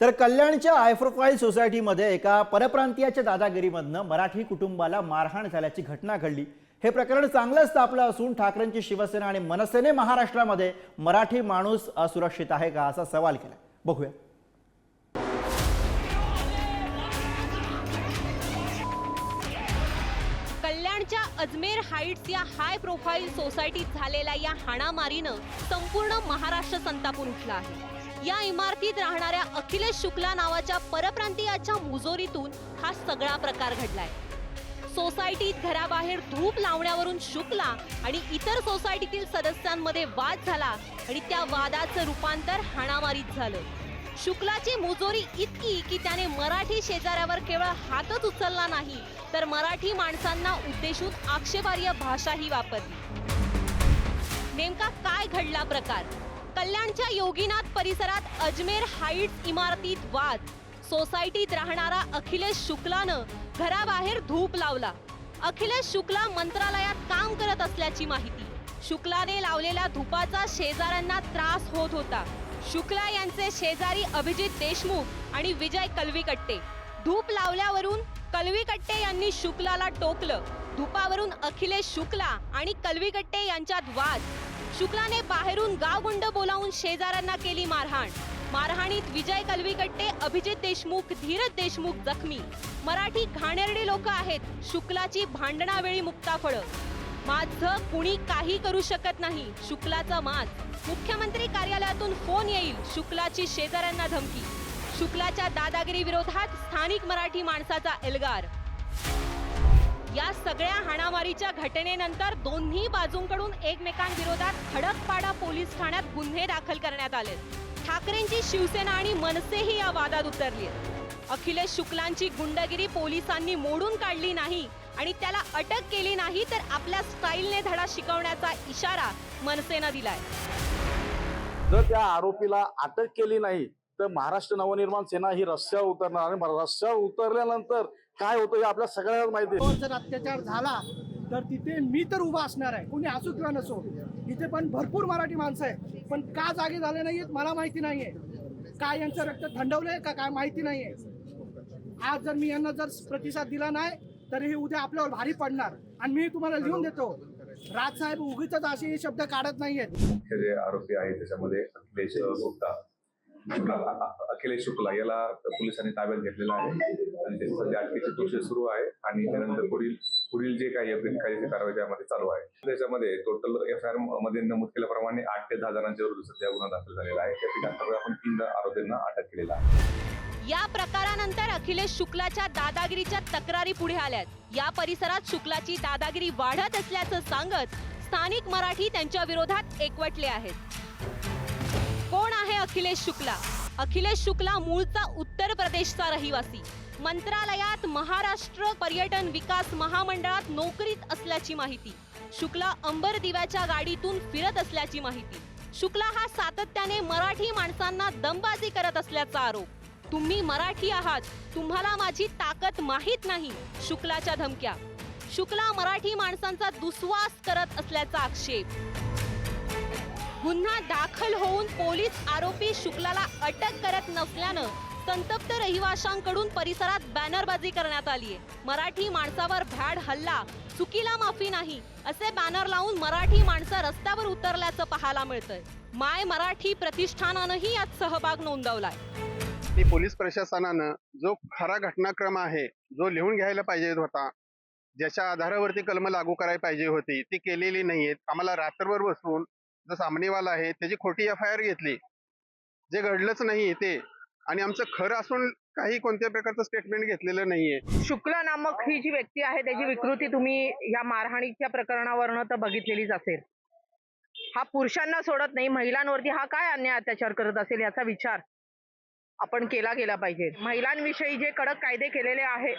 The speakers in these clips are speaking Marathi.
तर कल्याणच्या आयफ्रोफाईल प्रोफाईल सोसायटीमध्ये एका परप्रांतीयाच्या दादागिरीमधनं मराठी कुटुंबाला मारहाण झाल्याची घटना घडली. हे प्रकरण चांगलंच तापलं असून ठाकरेंची शिवसेना आणि मनसेने महाराष्ट्रामध्ये मराठी माणूस असुरक्षित आहे का असा सवाल केला बघूया. कल्याणच्या अजमेर हाईट्स या हाय प्रोफाईल सोसायटीत झालेल्या या हाणामारीनं संपूर्ण महाराष्ट्र संतापून उठला आहे. या इमारतीत राहणाऱ्या अखिलेश शुक्ला नावाच्या परप्रांतीयाच्या मुजोरीतून हा सगळा प्रकार घडलाय. सोसायटीत घराबाहेर धूप लावण्यावरून शुक्ला आणि इतर सोसायटीतील सदस्यांमध्ये वाद झाला आणि त्या वादाचं रूपांतर हाणामारीत झालं. शुक्लाची मुजोरी इतकी की त्याने मराठी शेजाऱ्यावर केवळ हातच उचलला नाही तर मराठी माणसांना उद्देशून आक्षेपार्ह भाषाही वापरली. नेमका काय घडला प्रकार? कल्याणच्या योगीनाथ परिसरात अजमेर हाईट इमारतीत वाद. सोसायटीत राहणारा अखिलेश शुक्लानं घराबाहेर धूप लावला. अखिलेश शुक्ला मंत्रालयात काम करत असल्याची माहिती. शुक्लाने लावलेल्या धुपाचा शेजाऱ्यांना त्रास होत होता. शुक्ला यांचे शेजारी अभिजित देशमुख आणि विजय कलवीकट्टे. धूप लावल्यावरून कलवीकट्टे यांनी शुक्लाला टोकलं. धुपावरून अखिलेश शुक्ला आणि कलवीकट्टे यांच्यात वाद. शुक्लाने बाहेरून गावगुंड बोलावून शेजाऱ्यांना केली मारहाण. मारहाणीत विजय कलवीकट्टे अभिजित देशमुख धीरज देशमुख जखमी. मराठी घाणेरडे लोक आहेत शुक्लाची भांडणावेळी मुक्ताफळं माझं कुणी काही करू शकत नाही शुक्लाचा माज. मुख्यमंत्री कार्यालयातून फोन येईल शुक्लाची शेजाऱ्यांना धमकी. शुक्लाच्या दादागिरी विरोधात स्थानिक मराठी माणसाचा एल्गार. या सगळ्या हाणामारीच्या घटनेनंतर दोन्ही बाजूंकडून एकमेकांविरोधात खडकपाडा पोलीस ठाण्यात गुन्हे दाखल करण्यात आले. ठाकरेंची शिवसेना आणि मनसेही या वादात उतरली अखिलेश शुक्लांची गुंडगिरी पोलिसांनी मोडून काढली नाही आणि त्याला अटक केली नाही तर आपल्या स्टाईलने धडा शिकवण्याचा इशारा मनसेनं दिलाय. जर त्या आरोपीला अटक केली नाही तर महाराष्ट्र नवनिर्माण सेना ही रस्त्यावर उतरणार आणि रस्त्यावर उतरल्यानंतर काय होतं हे आपल्या सगळ्यांना माहिती आहे. जर अत्याचार झाला तर तिथे मी तर उभा असणार आहे. कोणी असो किंवा नसो इथे पण भरपूर मराठी माणसं आहे पण का जागे झाले नाहीयेत मला माहिती नाहीये. काय यांचं रक्त थंडवलंय का काय माहिती नाहीये. आज जर मी यांना जर प्रतिसाद दिला नाही तर हे उद्या आपल्यावर भारी पडणार. आणि मी तुम्हाला लिहून देतो राज साहेब उगीच असे शब्द काढत नाहीयेत. जे आरोपी आहेत त्याच्यामध्ये अखिलेश गुप्ता शुक्ला अखिलेश शुक्ला याला पोलिसांनी ताब्यात घेतलेला आहे. आणि सध्या अटकेची प्रोसेस सुरू आहे. आणि त्यानंतर पुढील पुढील जे काही कायदेशीर कारवाई त्यामध्ये चालू आहे. त्याच्यामध्ये टोटल एफ आय आरमध्ये नमूद केल्याप्रमाणे आठ ते दहा जणांच्या विरुद्ध सध्या गुन्हा दाखल झालेला आहे. त्यापैकी आतापर्यंत आपण तीन आरोपींना अटक केलेला आहे. या प्रकारानंतर अखिलेश शुक्लाच्या दादागिरीच्या तक्रारी पुढे आल्यात. या परिसरात शुक्लाची दादागिरी वाढत असल्याचं सांगत स्थानिक मराठी त्यांच्या विरोधात एकवटले आहेत. अखिलेश शुक्ला. अखिलेश शुक्ला मूळचा उत्तर प्रदेशचा रहिवासी. मंत्रालयात महाराष्ट्र पर्यटन विकास महामंडळात नोकरीत असल्याची माहिती. शुक्ला अंबर दिव्याच्या गाडीतून फिरत असल्याची माहिती. शुक्ला हा सातत्याने मराठी माणसांना दमबाजी करत असल्याचा आरोप. तुम्ही मराठी आहात तुम्हाला माझी ताकद माहीत नाही शुक्लाच्या धमक्या. शुक्ला मराठी माणसांचा दुस्वास करत असल्याचा आक्षेप. दाखल होऊन पोलीस आरोपी शुक्लाला अटक करत नसल्यानं संतप्त रहिवाशांकडून परिसरात बॅनरबाजी करण्यात आली आहे मराठी माणसावर भ्याड हल्ला चुकीला माफी नाही असे बॅनर लावून मराठी माणसं रस्त्यावर उतरल्याचं पाहायला मिळतंय. माय मराठी प्रतिष्ठानानंही यात सहभाग नोंदवलाय. पोलीस प्रशासनानं जो खरा घटनाक्रम आहे जो लिहून घ्यायला पाहिजे होता ज्याच्या आधारावरती कलम लागू करायला पाहिजे होती ती केलेली नाहीयेत. आम्हाला रात्रभर बसून जो सामनेवाला आहे त्याची खोटी एफ आय आर घेतली. जे घडलंच नाही ते आणि आमचं खरं असून काही कोणत्या प्रकारचं स्टेटमेंट घेतलेलं नाहीये. शुक्ला नामक ही जी व्यक्ती आहे त्याची विकृती तुम्ही या मारहाणीच्या प्रकरणावरनं तर बघितलेलीच असेल. हा पुरुषांना सोडत नाही महिलांवरती हा काय अन्याय अत्याचार करत असेल याचा विचार आपण केला गेला पाहिजे. महिलांविषयी जे कडक कायदे केलेले आहे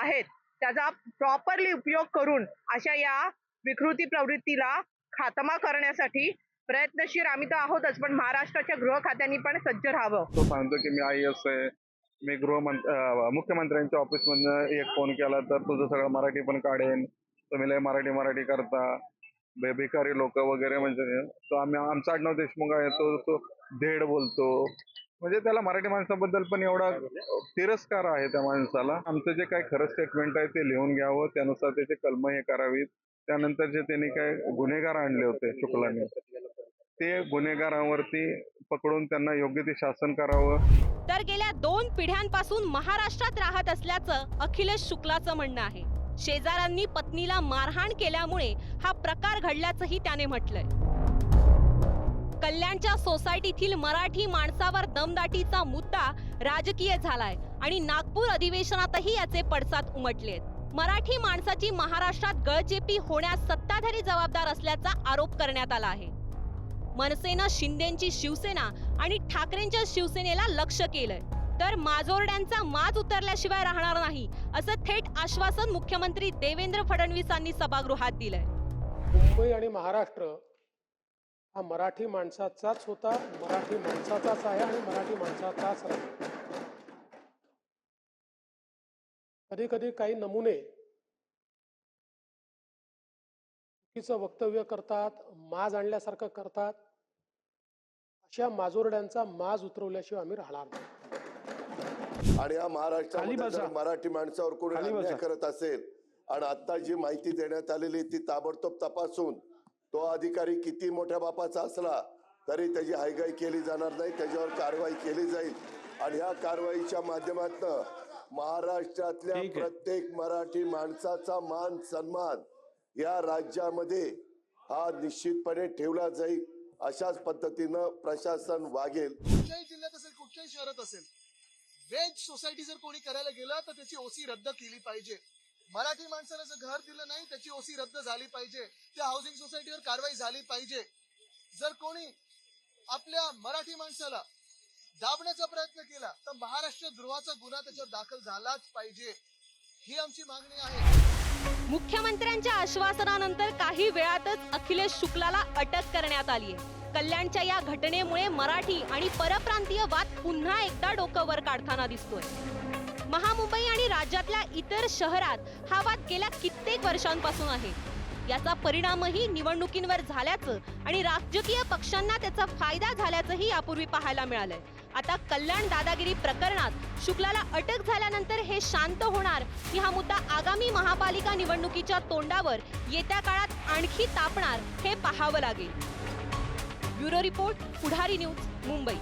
आहेत त्याचा प्रॉपरली उपयोग करून अशा या विकृती प्रवृत्तीला खातमा करण्यासाठी प्रयत्नशील आम्ही तर आहोतच पण महाराष्ट्राच्या गृह खात्याने पण सज्ज राहावं. तो सांगतो की मी आय एस आहे मी गृहमंत्री मुख्यमंत्र्यांच्या ऑफिसमधनं एक फोन केला तर तुझं सगळं मराठी पण काढेन तुम्ही लय मराठी मराठी करता बेभिकारी लोक वगैरे म्हणजे तो आम्ही आमचा आडनाव देशमुख आहे तो तो धेड बोलतो. म्हणजे त्याला मराठी माणसाबद्दल पण एवढा तिरस्कार आहे त्या माणसाला. आमचं जे काही खरं स्टेटमेंट आहे ते लिहून घ्यावं त्यानुसार त्याचे कलम हे करावीत. त्यानंतर जे त्यांनी काय गुन्हेगार आणले होते शुक्लांनी ते गुन्हेगारांवरती पकडून त्यांना योग्य ते शासन करावं. तर गेल्या दोन पिढ्यांपासून महाराष्ट्रात राहत असल्याचं अखिलेश शुक्लाचं म्हणणं आहे. शेजाऱ्यांनी पत्नीला मारहाण केल्यामुळे हा प्रकार घडल्याचंही त्याने म्हटलंय. कल्याणच्या सोसायटीतील मराठी माणसावर दमदाटीचा मुद्दा राजकीय झालाय आणि नागपूर अधिवेशनातही याचे पडसाद उमटलेत. मराठी माणसाची महाराष्ट्रात गळचेपी होण्यास सत्ताधारी जबाबदार असल्याचा आरोप करण्यात आला आहे. मनसेनं शिंदेची शिवसेना आणि ठाकरेंच्या शिवसेनेला लक्ष केलंय. तर माजोरड्यांचा माज उतरल्याशिवाय राहणार नाही असं थेट आश्वासन मुख्यमंत्री देवेंद्र फडणवीसांनी सभागृहात दिलंय. मुंबई आणि महाराष्ट्र हा मराठी माणसाचाच होता मराठी माणसाचाच आहे आणि मराठी माणसाचाच राहील. कधी कधी काही नमुने चुकीचं वक्तव्य करतात माज आणल्यासारखं करतात. अशा माजोरड्यांचा माज उतरवल्याशिवाय आम्ही राहणार नाही. आणि या महाराष्ट्रामध्ये मराठी माणसावर कोणी अन्याय. करत असेल आणि आता जी माहिती देण्यात आलेली ती ताबडतोब तपासून तो अधिकारी किती मोठ्या बापाचा असला तरी त्याची हायगाई केली जाणार नाही त्याच्यावर कारवाई केली जाईल. आणि ह्या कारवाईच्या माध्यमातून महाराष्ट्रातल्या प्रत्येक मराठी माणसाचा मान सन्मान या राज्यामध्ये हा निश्चितपणे ठेवला जाईल अशाच पद्धतीनं प्रशासन वागेल. कुठल्याही जिल्ह्यात असेल कुठल्याही शहरात असेल वेज सोसायटी जर कोणी करायला गेलं तर त्याची ओसी रद्द केली पाहिजे. मराठी माणसाला जर घर दिलं नाही त्याची ओसी रद्द झाली पाहिजे. त्या हाऊसिंग सोसायटीवर कारवाई झाली पाहिजे. जर कोणी आपल्या मराठी माणसाला दाबण्याचा प्रयत्न केला तर महाराष्ट्र द्रोहाचा गुन्हा त्याच्यावर दाखल झालाच पाहिजे ही आमची मागणी आहे. मुख्यमंत्र्यांच्या आश्वासनानंतर काही वेळातच अखिलेश शुक्लाला अटक करण्यात आली आहे. कल्याणच्या या घटनेमुळे मराठी आणि परप्रांतीय वाद पुन्हा एकदा डोकंवर काढताना दिसतोय. महामुंबई आणि राज्यातल्या इतर शहरात हा वाद गेल्या कित्येक वर्षांपासून आहे. याचा परिणामही निवडणुकींवर झाल्याचं आणि राजकीय पक्षांना त्याचा फायदा झाल्याचंही यापूर्वी पाहायला मिळालंय. आता कल्याण दादागिरी प्रकरणात शुक्लाला अटक झाल्यानंतर हे शांत होणार. की हा मुद्दा आगामी महापालिका निवडणुकीच्या तोंडावर येत्या काळात आणखी तापणार हे पाहावं लागेल. Bureau report Pudhari news Mumbai.